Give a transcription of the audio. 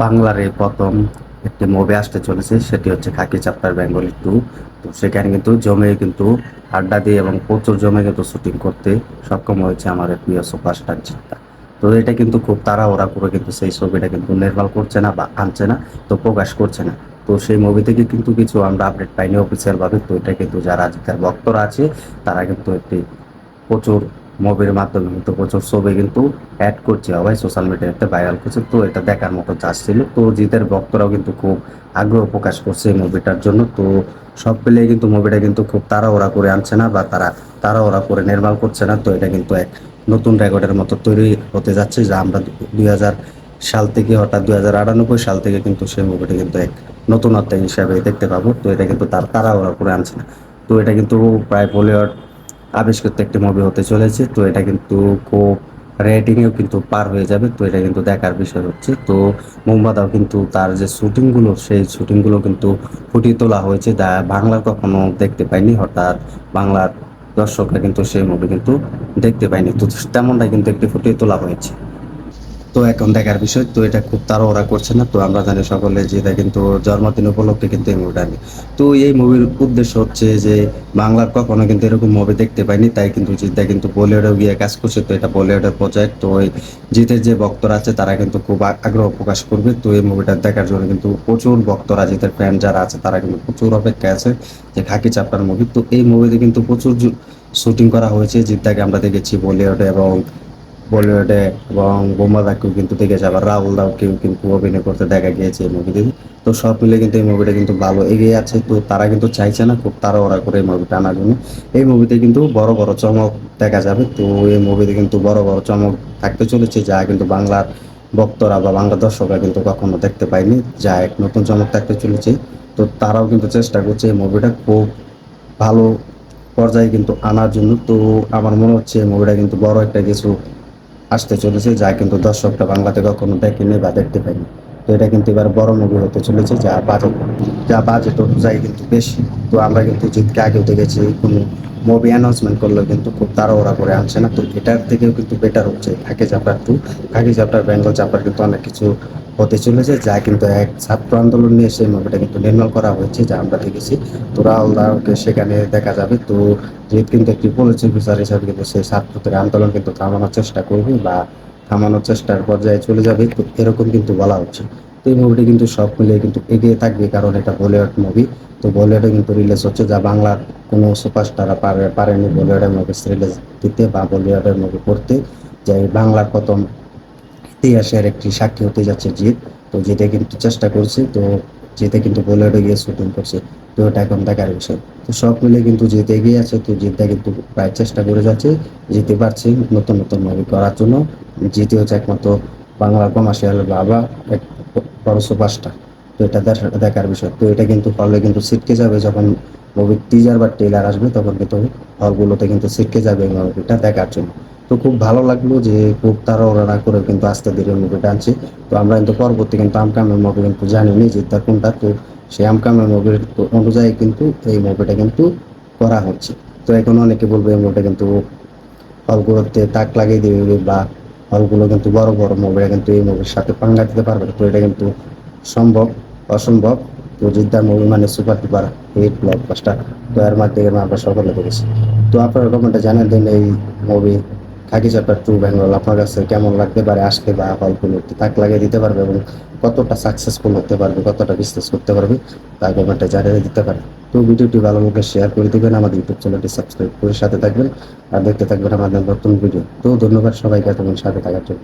বাংলার এই প্রথম একটি মুভি আসতে চলেছে, সেটি হচ্ছে খাকি চাপ্টার বেঙ্গলি টু তো সেখানে কিন্তু জমে কিন্তু আড্ডা দিয়ে এবং প্রচুর জমে কিন্তু শুটিং করতে সক্ষম হয়েছে আমার প্রিয় সুপারস্টার জিত্তা তো এটা কিন্তু খুব তাড়াহুড়া করে কিন্তু সেই ছবিটা কিন্তু নির্মাণ করছে না বা আনছে না, তো প্রকাশ করছে না। তো সেই মুভি থেকে কিন্তু কিছু আমরা আপডেট পাইনি অফিসিয়ালভাবে তো এটা কিন্তু যারা জিতার ভক্তরা আছে, তারা কিন্তু একটি প্রচুর মুভির মাধ্যমে কিন্তু প্রচুর ছবি কিন্তু অ্যাড করছে। সবাই সোশ্যাল মিডিয়াতে ভাইরাল করছে। তো এটা দেখার মতো চাষ ছিল। তো জিতের ভক্তরাও কিন্তু খুব আগ্রহ প্রকাশ করছে মুভিটার জন্য। তো সব মিলিয়ে কিন্তু মুভিটা কিন্তু খুব তাড়াহুড়া করে আনছে না বা তারা তাড়াহুড়া করে নির্মাণ করছে না। তো এটা কিন্তু এক নতুন রেকর্ডের মতো তৈরি হতে যাচ্ছে যা আমরা দুই হাজার সাল থেকে হঠাৎ দুই হাজার সাল থেকে কিন্তু সেই মুভিটা কিন্তু এক নতুনত্ব হিসাবে দেখতে পাবো। তো এটা কিন্তু তার তাড়াহুড়া করে আনছে না। তো এটা কিন্তু প্রায় বলিউড আবিষ্কৃত একটি মুভি হতে চলেছে। তো এটা কিন্তু খুব রেটিংয়েও কিন্তু পার হয়ে যাবে। তো এটা কিন্তু দেখার বিষয় হচ্ছে। তো মোহাম্মদাও কিন্তু তার যে শুটিংগুলো সেই শুটিংগুলো কিন্তু ফুটিয়ে তোলা হয়েছে। যা বাংলার কখনো দেখতে পাইনি। হঠাৎ বাংলার দর্শকরা কিন্তু সেই মুভি কিন্তু দেখতে পাইনি তো তেমনটা কিন্তু একটি ফুটিয়ে তোলা হয়েছে। তো এখন দেখার বিষয়, তো এটা খুব তাড়াহুড়া করছে না, তো আমরা জানি সকলে যে এটা কিন্তু জন্মদিন উপলক্ষে কিন্তু এই মুভিটা আনি তো এই মুভির উদ্দেশ্য হচ্ছে যে বাংলার কখনো কিন্তু এরকম মুভি দেখতে পাইনি, তাই কিন্তু জিদ্দা কিন্তু বলিউডেও গিয়ে কাজ করছে, তো এটা বলিউডের প্রজেক্ট তো ওই জিতের যে ভক্তরা আছে তারা কিন্তু খুব আগ্রহ প্রকাশ করবে, তো এই মুভিটা দেখার জন্য কিন্তু প্রচুর ভক্তরা, জিতের ফ্যান যারা আছে তারা কিন্তু প্রচুর অপেক্ষায় আছে যে খাকি চাপটার মুভি তো এই মুভিতে কিন্তু প্রচুর শুটিং করা হয়েছে জিদ্দাকে আমরা দেখেছি বলিউডে এবং বলিউডে এবং বোমাদাকেও কিন্তু দেখেছে, আবার রাহুল দাওকেও কিন্তু অভিনয় করতে দেখা গিয়েছে এই মুভিতে তো সব মিলে কিন্তু এই মুভিটা কিন্তু ভালো এগিয়ে আছে। তো তারা কিন্তু চাইছে না, খুব তাড়াহুড়া করে এই মুভিটা আনার জন্য। এই মুভিতে কিন্তু বড় বড় চমক দেখা যাবে। তো এই মুভিতে কিন্তু বড় বড় চমক থাকতে চলেছে, যা কিন্তু বাংলার ভক্তরা বা বাংলা দর্শকরা কিন্তু কখনো দেখতে পায়নি, যা এক নতুন চমক থাকতে চলেছে। তো তারাও কিন্তু চেষ্টা করছে এই মুভিটা খুব ভালো পর্যায়ে কিন্তু আনার জন্য। তো আমার মনে হচ্ছে এই মুভিটা কিন্তু বড় একটা কিছু আসতে চলেছে, যা কিন্তু দর্শকরা বাংলাতে কখনো দেখেনি বা দেখতে পাইনি তো এটা কিন্তু এবার বড় মুভি হতে চলেছে, যা বাজেট যা বাজেট অনুযায়ী কিন্তু বেশি। তো আমরা কিন্তু জিতকে আগেও দেখেছি কোনো মুভি অ্যানাউন্সমেন্ট করলেও কিন্তু খুব তাড়াহুড়া করে আনছে না। তো এটার থেকেও কিন্তু বেটার হচ্ছে। খাকি চাপড়ার টু খাকি চাপড়ার বেঙ্গল চাপড়ার কিন্তু অনেক কিছু হতে চলেছে, যা কিন্তু এক ছাত্র আন্দোলন নিয়ে সেই মুভিটা কিন্তু নির্মাণ করা হয়েছে, যা আমরা দেখেছি। তো রাহুল দাওকে সেখানে দেখা যাবে। তো জিৎ কিন্তু একটি পুলিশ বিচার হিসাবে কিন্তু সেই ছাত্রদের আন্দোলন কিন্তু থামানোর চেষ্টা করবে বা থামানোর চেষ্টার পর্যায়ে চলে যাবে। তো এরকম কিন্তু বলা হচ্ছে। তো এই মুভিটি কিন্তু সব মিলিয়ে কিন্তু এগিয়ে থাকবে, কারণ এটা বলিউড মুভি তো বলিউডে কিন্তু রিলিজ হচ্ছে, যা বাংলার কোনো সুপারস্টাররা পারে, পারেনি বলিউডের মুভি রিলিজ দিতে বা বলিউডের মুভি করতে। যে বাংলার প্রথম ইতিহাসের একটি সাক্ষী হতে যাচ্ছে জিৎ। তো জিতে কিন্তু চেষ্টা করছে, তো জিতে কিন্তু বলিউডে গিয়ে শুটিং করছে। তো এটা এখন দেখার বিষয়। তো সব মিলে কিন্তু জিতে এগিয়ে আছে, তো জিতটা কিন্তু প্রায় চেষ্টা করে যাচ্ছে, জিতে পারছে নতুন নতুন মুভি করার জন্য। জিতে হচ্ছে একমাত্র বাংলা কমার্শিয়াল বাবা বড় সুপারস্টার। তো এটা দেখার বিষয়। তো এটা কিন্তু হলে কিন্তু ছিটকে যাবে যখন মুভির টিজার বা ট্রেলার আসবে, তখন কিন্তু হলগুলোতে কিন্তু ছিটকে যাবে মুভিটা দেখার জন্য। তো খুব ভালো লাগল যে খুব তাড়াহুড়া না করে কিন্তু আস্তে ধীরে মুভিটা আনছে তো আমরা কিন্তু পরবর্তী কিন্তু আমকামের মুভি কিন্তু জানি জানিনি যে তার কোনটা। তো সেই আমকামের মুভির অনুযায়ী কিন্তু এই মুভিটা কিন্তু করা হচ্ছে। তো এখন অনেকে বলবে এই মুভিটা কিন্তু হলগুলোতে তাক লাগিয়ে দেবে বা হলগুলো কিন্তু বড় বড় মুভিরা কিন্তু এই মুভির সাথে পাঙ্গা দিতে পারবে তো এটা কিন্তু সম্ভব, অসম্ভব। তো জিদ্দার মুভি মানে সুপার ডুপার হিট ব্লকবাস্টার তো এর মাধ্যমে আমরা সকলে দেখেছি। তো আপনারা কমেন্টে জানিয়ে দিন এই movie Khaki chapter two Bengal আপনার কাছে কেমন লাগতে পারে আসতে বা হলগুলোতে তাক লাগিয়ে দিতে পারবে এবং কতটা সাকসেসফুল হতে পারবে, কতটা বিজনেস করতে পারবে তা কমেন্টে জানিয়ে দিতে পারে। তো ভিডিওটি ভালো লোকে শেয়ার করে দেবেন, আমাদের ইউটিউব চ্যানেলটি সাবস্ক্রাইব করে সাথে থাকবেন, আর দেখতে থাকবেন আমাদের নতুন ভিডিও তো ধন্যবাদ সবাইকে, এতক্ষণ সাথে থাকার জন্য।